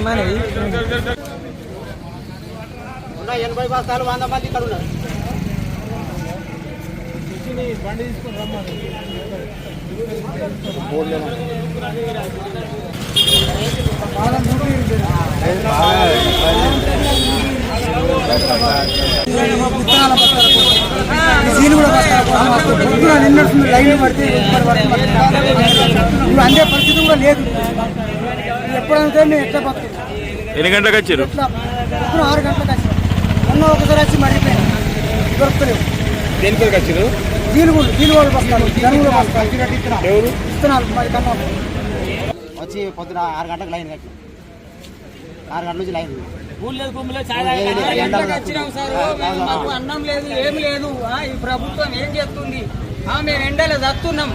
మనవి ఎనభై బస్తాలు వంద మంది ఇక్కడ ఉన్నారు బండి తీసుకుని రమ్మని కూడా. పొద్దున లైన్ పడితే ఇప్పుడు అందే పరిస్థితి కూడా లేదు ఎప్పుడంటే మేము ఎట్లా బతుకుతాం ఎన్ని గంటలకు వచ్చారు? ఇప్పుడు ఆరు గంటలకు వచ్చాం మొన్న ఒకసారి వచ్చి మర్చిపోయాం దొరకలేవు దేనికి వచ్చారు? జీలు కూడా జీలు వాళ్ళు బస్తాలు జనువులు ఎవరు విత్తనాలు మరి కన్నా వచ్చి పొద్దున ఆరు గంటలకు లైన్ కట్టి. ఆరు గంటల నుంచి లైన్ ఆరు గంటలకు వచ్చినాం సార్ మేము మాకు అన్నం లేదు ఏమి లేదు. ఆ, ఈ ప్రభుత్వం ఏం చేస్తుంది? ఆ, మేము ఎండలో చస్తున్నాం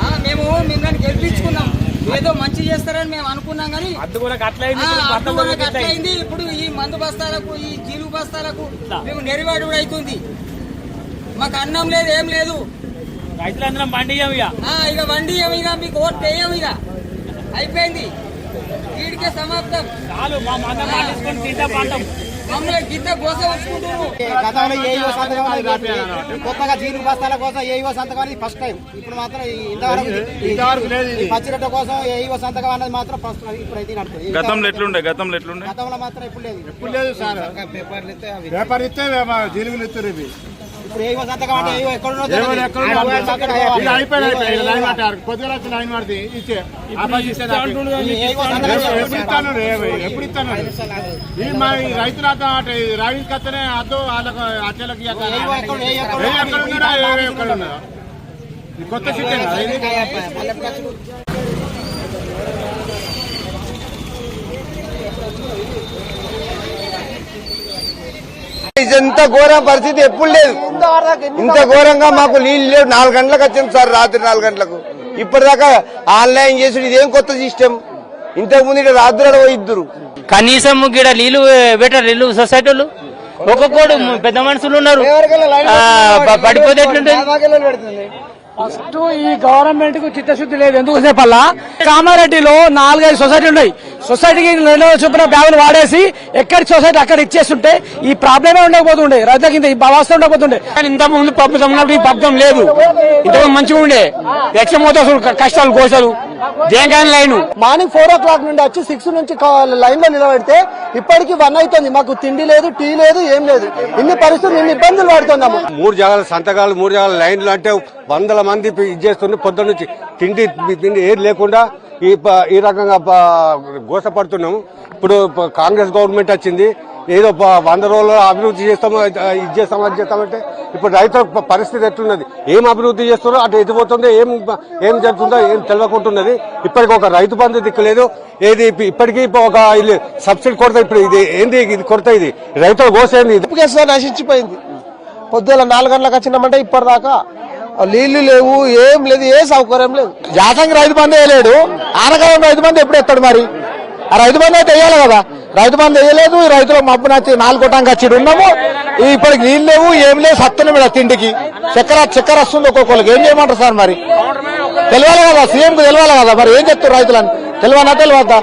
ఆ, మేము మిమ్మల్ని గెలిపించుకున్నాం. ఏదో మంచి చేస్తారని మేము అనుకున్నాం కానీ అట్లయింది ఇప్పుడు ఈ మందు బస్తాలకు ఈ జీలు బస్తాలకు మేము నెరివాడు కూడా అవుతుంది. మాకు అన్నం లేదు ఏం లేదు. రైతులందరం పండియం ఇక. ఆ, ఇక వండి ఇక మీకు ఓట్ వేయం ఇక. అయిపోయింది. వీడికే సమాప్తం. చాలు మా మంద తింటా పంటం గతంలో ఏఈఓ సంతకం. కొత్తగా జీలు బస్తాల కోసం ఏఈఓ సంతకం అనేది ఫస్ట్ టైం ఇప్పుడు మాత్రం ఈ ఇంతవరకు పచ్చిరొట్ట కోసం ఏఈఓ సంతకం అనేది మాత్రం ఫస్ట్ ఇప్పుడైతే నడుస్తుంది. గతంలో ఎట్లుండే? గతంలో ఎట్లుండే? గతంలో మాత్రం ఇప్పుడు లేదు. ఇప్పుడు లేదు సార్. పేపర్ ఇస్తే జీలుగులు ఇస్తారు ఎప్పుడు ఇస్తాను రే ఎప్పుడు ఇస్తాను ఈ మా ఈ రైతులు రైతుకి వస్తేనే అద్దు వాళ్ళకు ఏఈఓ ఎక్కడ ఈ కొత్త సిటీ ఇంత ఘోరం పరిస్థితి ఎప్పుడు లేదు. ఇంత ఘోరంగా మాకు నీళ్ళు లేవు. నాలుగు గంటలకు వచ్చింది సార్ రాత్రి నాలుగు గంటలకు. ఇప్పటిదాకా ఆన్లైన్ చేసుడు ఇదేం కొత్త సిస్టమ్? ఇంతకు ముందు ఇక్కడ రాత్రి పోయి ఇద్దరు. కనీసం గిడ నీళ్ళు బెటర్ నీళ్ళు సొసైటీలు ఒక్కొక్కడు పెద్ద మనుషులు ఉన్నారు. పడిపోతే ఎట్లుంటుంది? ఫస్ట్ ఈ గవర్నమెంట్కు చిత్తశుద్ధి లేదు. ఎందుకు చెప్పాలా కామారెడ్డిలో నాలుగైదు సొసైటీలు ఉన్నాయి. సొసైటీకి నెల చొప్పున బ్యాగులు వాడేసి ఎక్కడి సొసైటీ అక్కడ ఇచ్చేస్తుంటే ఈ ప్రాబ్లమే ఉండకపోతుండే. రైతులకి ఇంత ఈ అవస్థ ఉండకపోతుండే. కానీ ఇంత ముందు ప్రభుత్వం ఉన్నప్పుడు ఈ పబ్బం లేదు. ఇంతకుముందు మంచిగా ఉండే ఎక్సమోతో కష్టాలు కోసలు లైన్. మార్నింగ్ ఫోర్ ఓ క్లాక్ నుండి వచ్చి సిక్స్ నుంచి లైన్లో నిలబెడితే ఇప్పటికి వన్ అవుతుంది. మాకు తిండి లేదు టీ లేదు ఏం లేదు. ఇన్ని పరిస్థితులు ఇన్ని ఇబ్బందులు పడుతున్నాము. మూడు జాగాల సంతకాలు మూడు జాగాల లైన్లు అంటే వందల మంది ఇది చేస్తుంది పొద్దున్న నుంచి తిండి తిండి ఏది లేకుండా ఈ ప- ఈ రకంగా గోసపడుతున్నాము. ఇప్పుడు కాంగ్రెస్ గవర్నమెంట్ వచ్చింది. ఏదో వంద రోజులు అభివృద్ధి చేస్తాము ఇది చేస్తాము అది చేస్తామంటే ఇప్పుడు రైతుల పరిస్థితి ఎట్లున్నది? ఏం అభివృద్ధి చేస్తున్నారో? అటు ఎదిపోతుందో ఏం ఏం జరుగుతుందో ఏం తెలియకుంటున్నది ఇప్పటికి ఒక రైతు బంధు దిక్కులేదు ఏది ఇప్పటికీ ఒక సబ్సిడీ కొరత ఇప్పుడు ఇది ఏంది ఇది కొరత ఇది? రైతుల కోసేది ఇది? నశించిపోయింది. పొద్దున నాలుగు గంటలకు వచ్చినామంటే ఇప్పటిదాకా నీళ్ళు లేవు ఏం లేదు ఏ సౌకర్యం లేదు. జాతంగా రైతు బంధు వేయలేడు. ఆనకాలం రైతు బంధు ఎప్పుడు ఎత్తాడు మరి? ఆ రైతు బంధు అయితే వేయాలి కదా. రైతు బంధు వేయలేదు ఈ రైతులు మబ్బు నచ్చి నాలుగు కొట్టానికి వచ్చి ఉన్నాము. ఇప్పటికి నీళ్ళు లేవు ఏం లేవు సత్తున్నాం ఇక్కడ తిండికి. చక్కెర చక్కెర వస్తుంది ఒక్కొక్కరికి. ఏం చేయమంటారు సార్ మరి? తెలియాలి కదా సీఎంకు తెలియాలి కదా మరి ఏం చెప్తారు రైతులని? తెలియనా తెలియదా